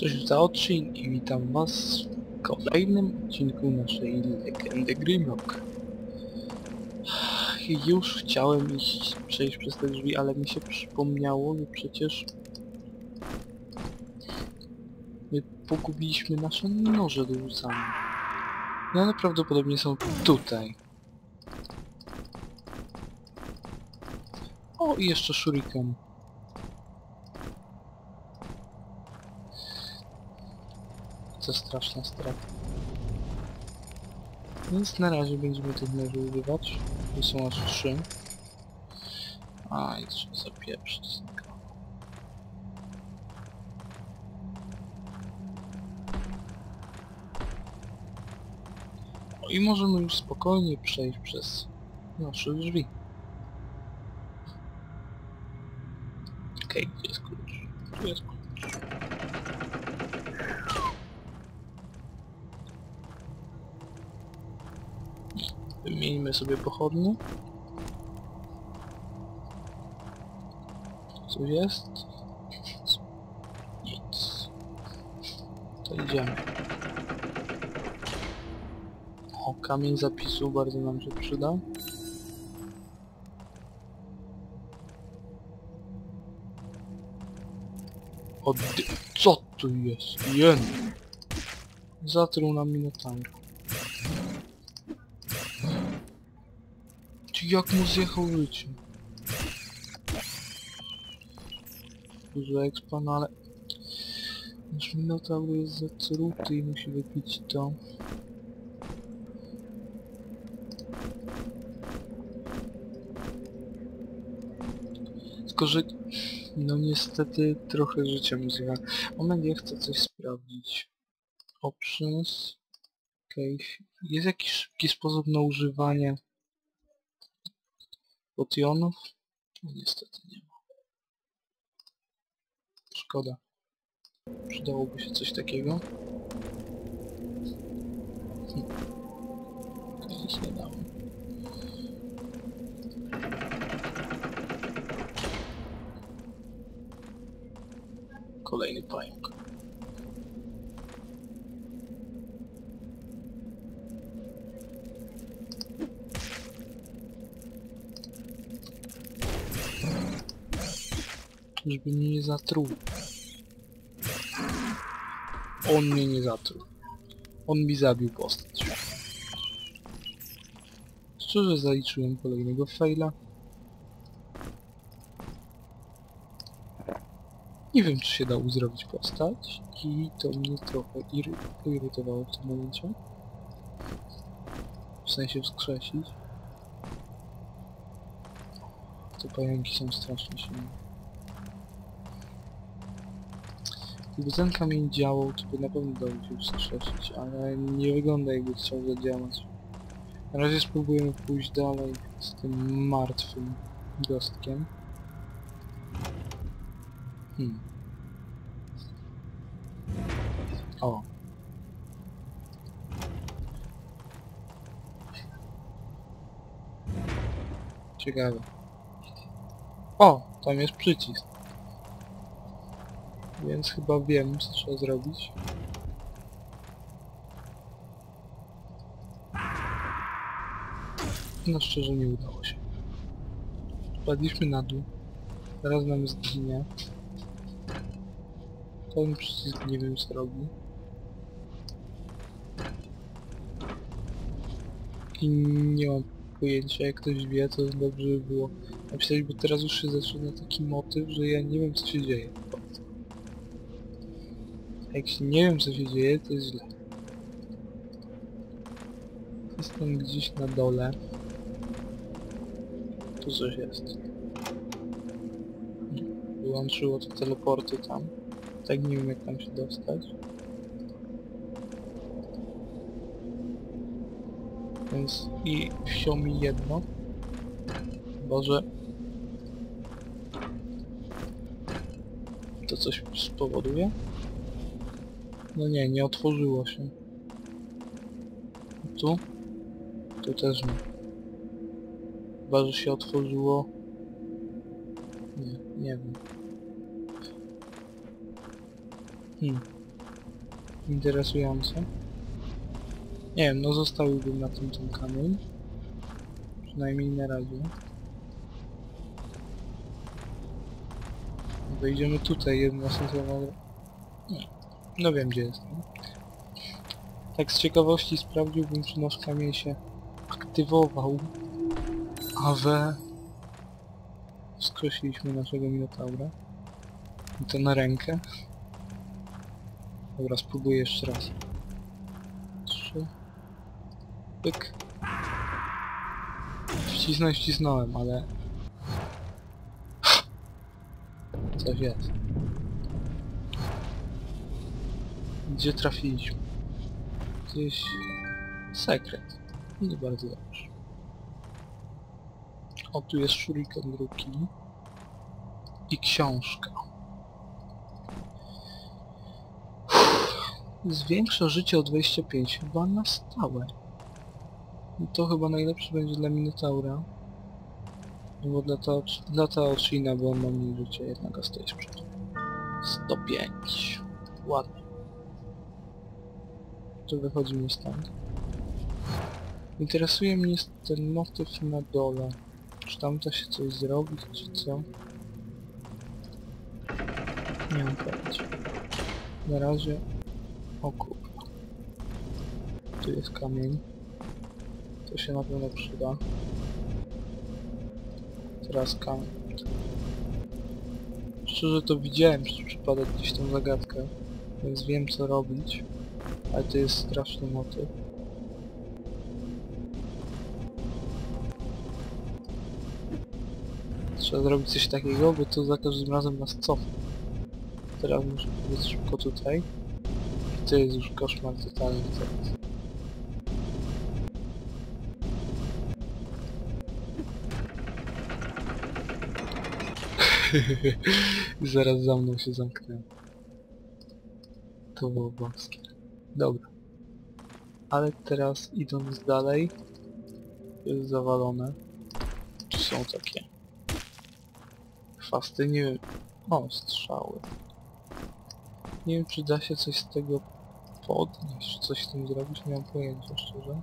Cześć za oczy i witam was w kolejnym odcinku naszej legendy Grimlock. Już chciałem iść, przejść przez te drzwi, ale mi się przypomniało, że przecież my pogubiliśmy nasze noże do rzucania. No one prawdopodobnie są tutaj. O, i jeszcze shuriken. To straszna strata. Więc na razie będziemy tych noży używać. To są aż trzy. A i trzeba zapieprzyć. O, I możemy już spokojnie przejść przez nasze drzwi. Okej, gdzie jest klucz? Tu jest klucz. Wymieńmy sobie pochodnie. Co jest? Nic. To idziemy. O, kamień zapisu bardzo nam się przyda. O, dy- co tu jest? Jen! Zatruł nam minotaur. Jak mu zjechał życie? Dużo expa, no ale... Nasz minotaur jest zatruty i musi wypić to. Tylko, że... No niestety trochę życia mu zjechał. Moment, ja chcę coś sprawdzić. Options... Case... Jest jakiś szybki sposób na używanie potionów? No, niestety nie ma. Szkoda. Przydałoby się coś takiego. Hm. Nie dało. Kolejny pająk. Żeby mnie nie zatruł. On mnie nie zatruł. On mi zabił postać. Szczerze zaliczyłem kolejnego faila. Nie wiem czy się da uzdrowić postać i to mnie trochę iry poirytowało w tym momencie. W sensie wskrzesić. Te pająki są strasznie silne. Ten kamień działał, to by na pewno dało się wskrzesić, ale nie wygląda jakby chciał zadziałać. Na razie spróbujemy pójść dalej z tym martwym gostkiem. Hmm. O. Ciekawe. O! Tam jest przycisk. Więc chyba wiem, co trzeba zrobić. No szczerze nie udało się. Spadliśmy na dół. Teraz nam zginie. Ten przycisk nie wiem co robi. I nie mam pojęcia, jak ktoś wie, to dobrze by było napisać, bo teraz już się zaczyna taki motyw, że ja nie wiem co się dzieje. Się nie wiem co się dzieje, to jest źle. Jestem gdzieś na dole. Tu coś jest. Wyłączyło te teleporty tam. Tak nie wiem jak tam się dostać. Więc i wsią mi jedno. Boże. To coś spowoduje? No nie, nie otworzyło się. Tu? Tu też nie. Chyba, że się otworzyło... Nie, nie wiem. Hmm. interesujące. Nie wiem, no zostawiłbym na tym ten kamień. Przynajmniej na razie. Wejdziemy tutaj, jedna sensowna... Nie. No wiem gdzie jestem. Tak z ciekawości sprawdziłbym, czy nasz kamień się aktywował. A we... Skreśliliśmy naszego Minotaura. I to na rękę. Dobra, spróbuję jeszcze raz. Trzy. Pyk. Wcisnąć wcisnąłem, ale... Coś jest. Gdzie trafiliśmy? Gdzieś... Sekret. Nie bardzo dobrze. O, tu jest shuriken drugi. I książka. Zwiększa życie o 25, chyba na stałe. I to chyba najlepszy będzie dla Minotaura. Albo dla, ta, dla Taoshina, bo on ma mniej życia, jednak stoi z przodu. 105. Ładnie. To wychodzimy stąd. Interesuje mnie ten motyw na dole. Czy tam da się coś zrobić, czy co? Nie mam pojęcia. Na razie... O kurwa. Tu jest kamień. To się na pewno przyda. Teraz kamień. Szczerze to widziałem przez przypadek gdzieś tą zagadkę, więc wiem co robić. Ale to jest straszny motyw. Trzeba zrobić coś takiego, bo to za każdym razem nas cofa. Teraz muszę powiedzieć szybko tutaj. I to jest już koszmar totalny teraz. Zaraz za mną się zamknęło. To było boskie. Ale teraz idąc dalej, jest zawalone. Tu są takie chwasty, nie wiem. O, strzały. Nie wiem, czy da się coś z tego podnieść, czy coś z tym zrobić, nie mam pojęcia, szczerze.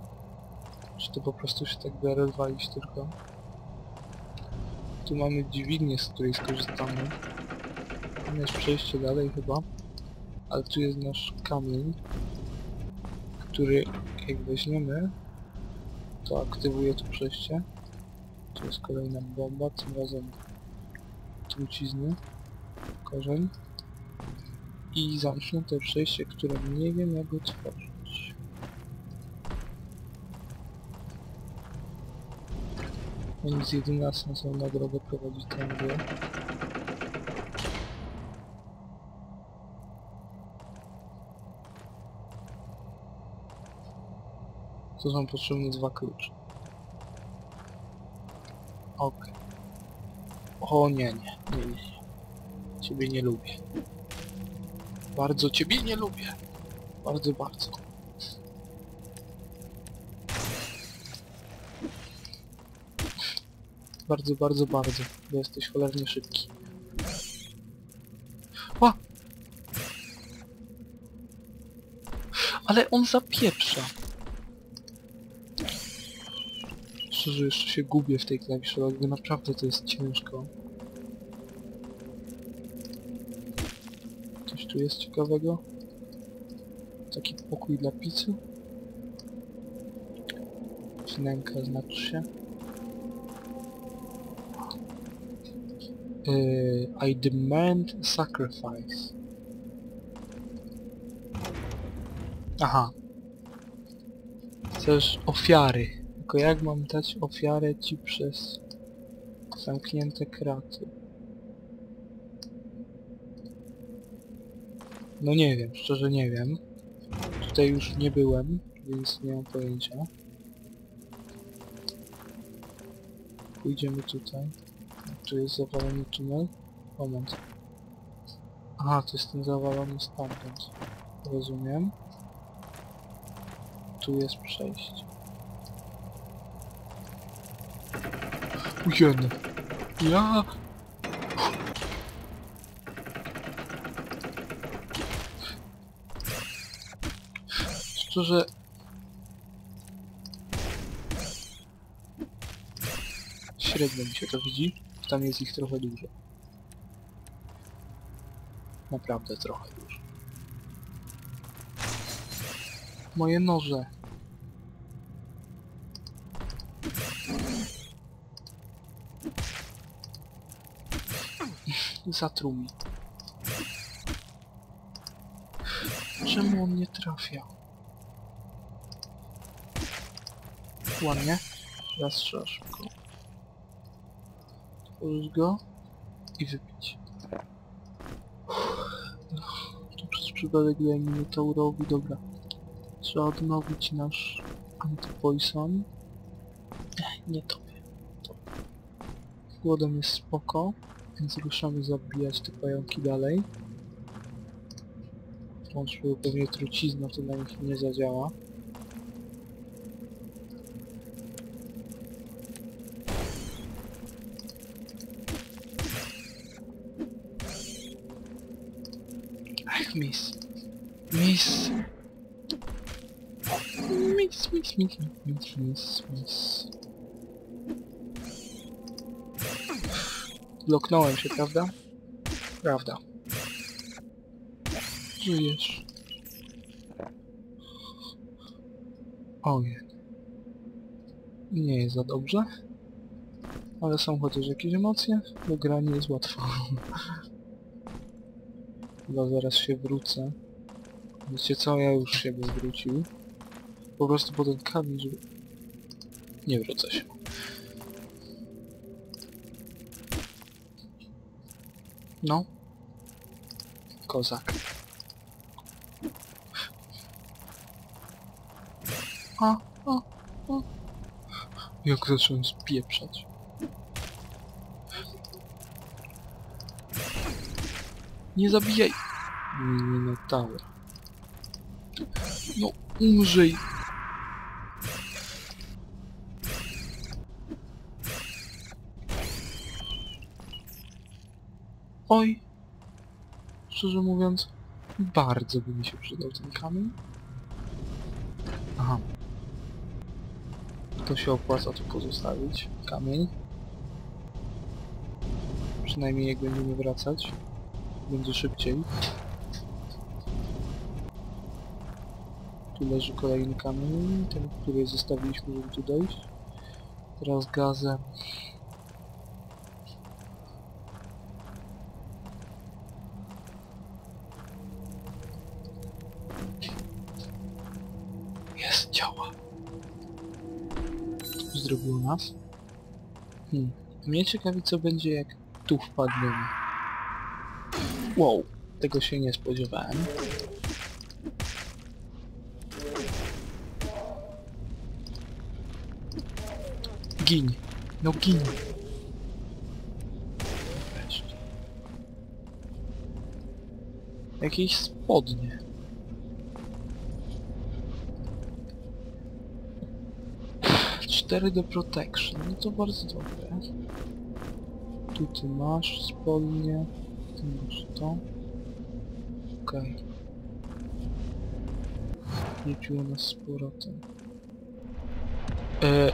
Czy to po prostu się tak da rozwalić tylko. Tu mamy dźwignię, z której skorzystamy. Tam jest przejście dalej chyba. Ale tu jest nasz kamień, który jak weźmiemy, to aktywuje to przejście. Tu jest kolejna bomba, tym razem trucizny, korzeń i zamknięte przejście, które nie wiem jak otworzyć. Więc jedyna sensowna droga prowadzi tędy. To są potrzebne dwa klucze. Okej. O nie, nie, nie, nie. Ciebie nie lubię. Bardzo ciebie nie lubię. Bardzo, bardzo. Bardzo, bardzo, bardzo. Bo jesteś cholernie szybki. Ła! Ale on zapieprza. Szczerze, jeszcze się gubię w tej klawiszologii, naprawdę to jest ciężko. Coś tu jest ciekawego? Taki pokój dla pizzy? Wnęka znaczy się. Yy, I demand sacrifice. Aha. Chcesz ofiary. Tylko jak mam dać ofiarę ci przez zamknięte kraty? No nie wiem, szczerze nie wiem. Tutaj już nie byłem, więc nie mam pojęcia. Pójdziemy tutaj. Tu jest zawalony tunel. Moment. Aha, to jest ten zawalony stamtąd. Rozumiem. Tu jest przejście. Ujeny. Ja... Szczerze... Średnio mi się to widzi. Tam jest ich trochę dużo. Naprawdę trochę dużo. Moje noże. Zatruł mi. Czemu on nie trafia? Ładnie. Strzela szybko. Otworzyć go i wypić. No, to przez przypadek daj Minotaurowi, dobra. Trzeba odnowić nasz antypoison. Ech, nie tobie. To. Głodem jest spoko, więc ruszamy zabijać te pająki dalej. Włącz było pewnie trucizna, to na nich nie zadziała. Ach, miss. Miss. Miss, miss, miss, miss, miss, miss. Loknąłem się, prawda? Prawda. Żyjesz. Ojej. Nie jest za dobrze. Ale są chociaż jakieś emocje, bo gra nie jest łatwa. Chyba zaraz się wrócę. Wiecie co, ja już się wrócił. Po prostu po ten kamień, żeby... Nie wrócę się. No. Kozak. A, a, a. Jak zacząłem spieprzać. Nie zabijaj! Minotaur. No, umrzyj! Oj! Szczerze mówiąc, bardzo by mi się przydał ten kamień. Aha. To się opłaca tu pozostawić. Kamień. Przynajmniej jak będziemy wracać. Będzie szybciej. Tu leży kolejny kamień, ten, który zostawiliśmy, żeby tu dojść. Teraz gazem. Hmm. Mnie ciekawi co będzie jak tu wpadniemy. Wow, tego się nie spodziewałem. Gin. No gin. Jakieś spodnie. Cztery do protection, no to bardzo dobre. Tu ty masz spodnie, ty masz to. Okej. Wróciło nas z powrotem. E,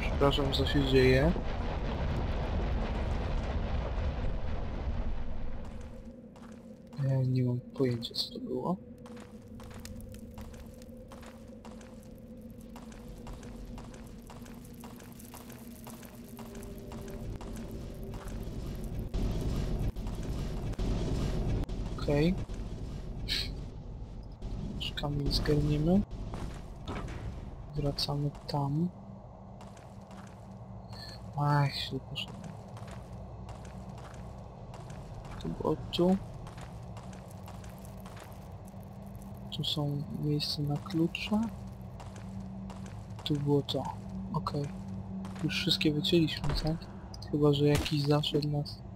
przepraszam, co się dzieje. E, nie mam pojęcia, co to Okej. Okay. Kamień zgarniemy. Wracamy tam. Ach, się poszedłem. Tu było tu. Tu są miejsca na klucze. Tu było to. Okej. Okay. Już wszystkie wycięliśmy, tak? Chyba, że jakiś zaszedł nas.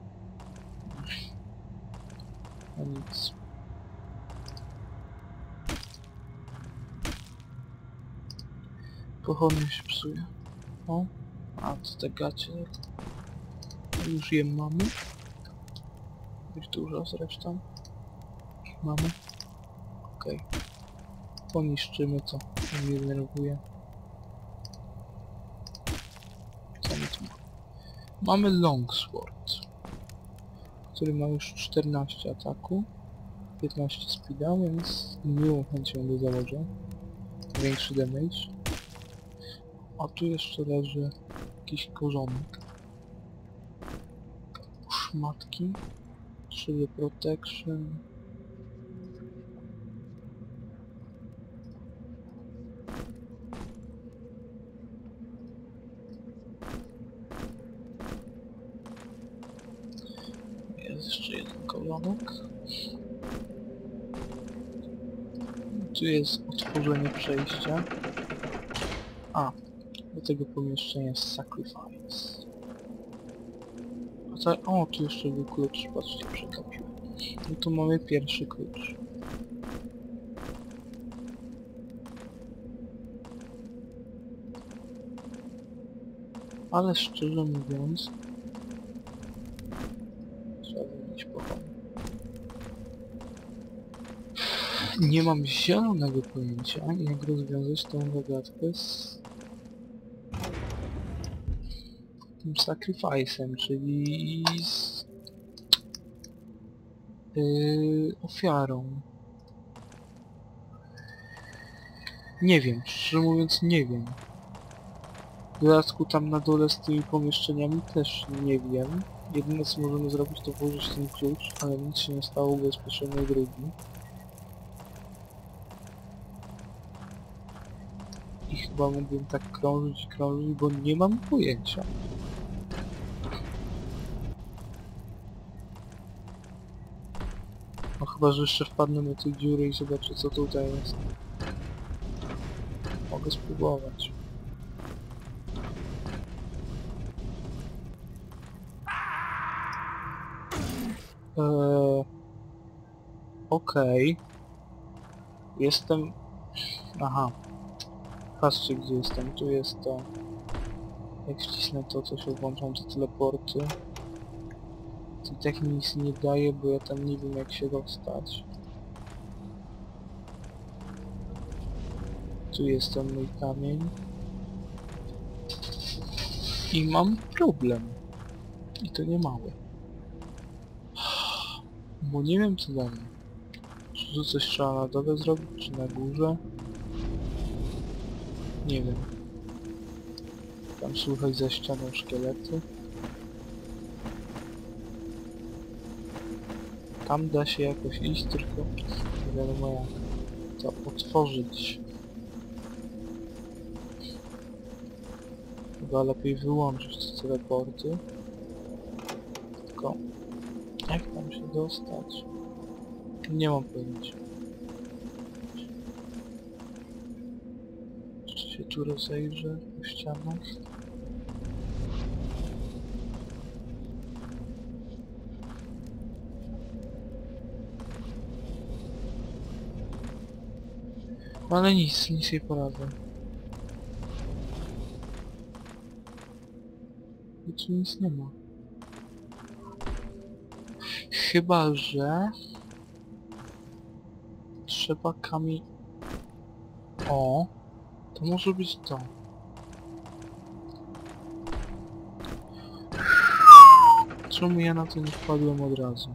A nic. Pochodnie się psuje. O, a to te gacie. Już je mamy. Dość dużo zresztą. Mamy. Okej. Okay. poniszczymy to. Mnie denerwuje. Co my tu mamy? Mamy Longsword, który ma już 14 ataku, 15 speeda, więc miłą chęcią go założę. Większy damage. A tu jeszcze leży jakiś korzonek. Szmatki. 3D Protection. Jest jeszcze kolonek. Tu jest otworzenie przejścia. A, do tego pomieszczenia jest Sacrifice. A o, tu jeszcze był klucz, patrzcie, przegapiłem. No to mamy pierwszy klucz. Ale szczerze mówiąc... Nie mam zielonego pojęcia, jak rozwiązać tą zagadkę z tym sacrifice'em, czyli z yy, ofiarą. Nie wiem, szczerze mówiąc nie wiem. W dodatku tam na dole z tymi pomieszczeniami też nie wiem. Jedyne co możemy zrobić to włożyć ten klucz, ale nic się nie stało bez bezpośrednio drugi. I chyba mógłbym tak krążyć krążyć, bo nie mam pojęcia. No chyba, że jeszcze wpadnę na tę dziurę i zobaczę co tutaj jest. Mogę spróbować. Eee, Okej. Jestem... Aha. Patrzcie gdzie jestem. Tu jest to. Jak wcisnę to, to się włączam te teleporty. To tak mi nic nie daje, bo ja tam nie wiem jak się dostać. Tu jest ten mój kamień. I mam problem. I to nie mały. Bo nie wiem co dalej. Czy tu coś trzeba na dole zrobić, czy na górze? Nie wiem. Tam słychać za ścianą szkielety. Tam da się jakoś iść, tylko nie wiadomo jak to otworzyć. Chyba lepiej wyłączyć te teleporty. Tylko jak tam się dostać? Nie mam pojęcia. Jeszcze się tu rozejrzę po ścianach. Ale nic, nic nie poradzę. I tu nic nie ma. Chyba, że... Trzeba kamień... O! To może być to. Czemu ja na to nie wpadłem od razu?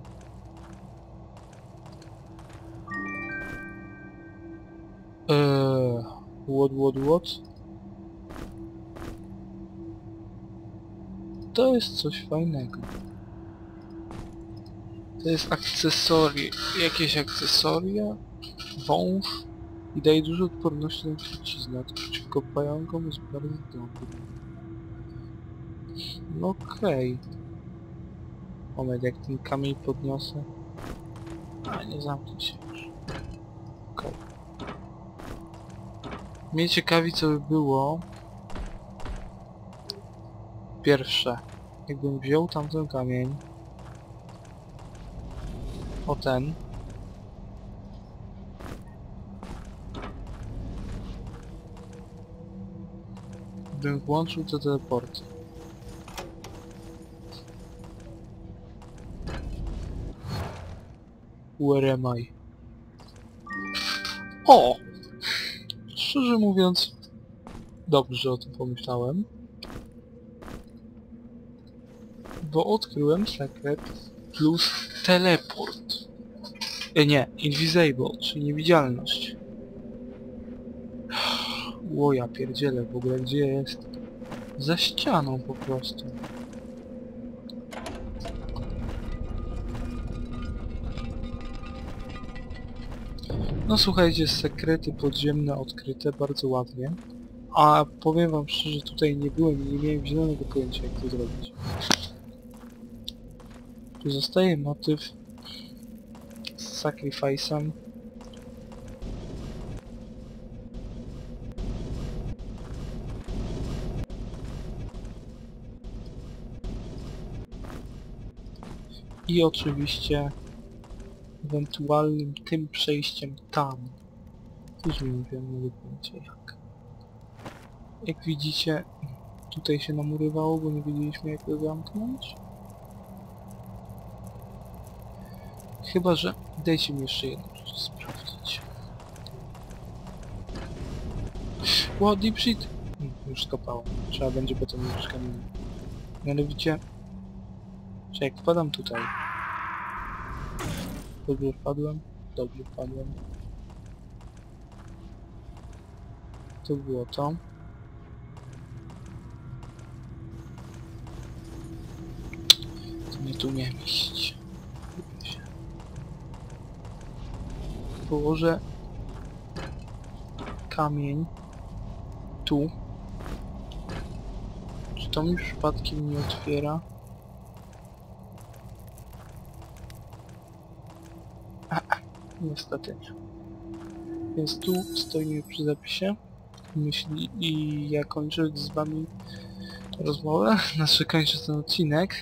Eee, what, what, what? To jest coś fajnego. To jest akcesoria, jakieś akcesoria, wąż i daje dużo odporności na truciznę, przeciwko pająkom jest bardzo dobry. No okej. Moment, jak ten kamień podniosę... A, nie zamknij się już. Okej. Mnie ciekawi co by było... Pierwsze. Jakbym wziął tamten kamień... O ten. Bym włączył te teleporty. Where am I? O! Szczerze mówiąc, dobrze o tym pomyślałem. Bo odkryłem sekret plus teleport. E, nie, invisible, czyli niewidzialność. Ło, ja pierdzielę w ogóle, gdzie jest? Za ścianą po prostu. No słuchajcie, sekrety podziemne odkryte bardzo ładnie. A powiem wam szczerze, tutaj nie byłem i nie miałem zielonego pojęcia jak to zrobić. Tu zostaje motyw z sacrifice'em. I oczywiście ewentualnym tym przejściem tam. Też nie wiem, nie pojęcia jak. Jak widzicie, tutaj się nam urywało, bo nie wiedzieliśmy jak to zamknąć. Chyba, że... Dajcie mi jeszcze jedną rzecz sprawdzić. What deep shit? Hmm, już skopałem. Trzeba będzie potem już kamienie. Mianowicie... Czy jak wpadam tutaj... Dobrze wpadłem? Dobrze wpadłem. To było to. To mnie tu nie mieści. Położę kamień tu. Czy to mi przypadkiem nie otwiera? A, a, niestety nie. Więc tu stoimy przy zapisie myśli i ja kończę z wami rozmowę, znaczy kończę ten odcinek.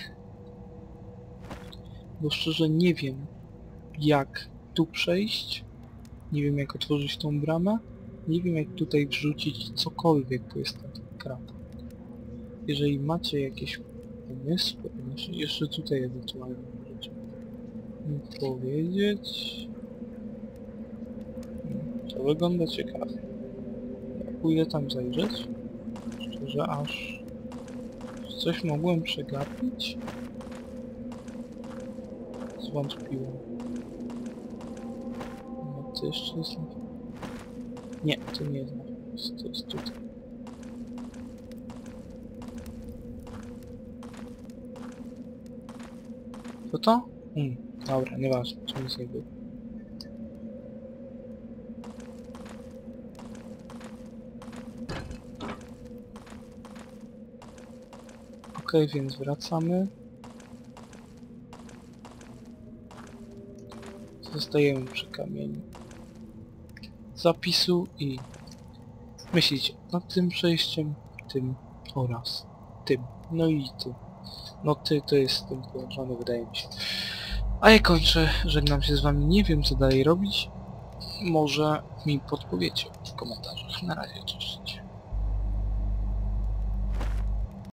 Bo szczerze nie wiem jak tu przejść, nie wiem jak otworzyć tą bramę, nie wiem jak tutaj wrzucić cokolwiek, bo jest ten krab. Jeżeli macie jakieś pomysły, znaczy jeszcze tutaj ewentualnie możecie mi powiedzieć. To wygląda ciekawie. Ja pójdę tam zajrzeć. Szczerze aż... Coś mogłem przegapić? Zwątpiłem. No to jeszcze jest... na- Nie, to nie jest na to jest tutaj. To to? Hmm, dobra, nieważne, to nic nie było. Więc wracamy. Zostajemy przy kamieniu zapisu i myślicie nad tym przejściem, tym oraz tym. No i tym. No ty to jest tym połączony, wydaje mi się. A ja kończę, żegnam się z wami, nie wiem co dalej robić. Może mi podpowiecie w komentarzach. Na razie, cześć.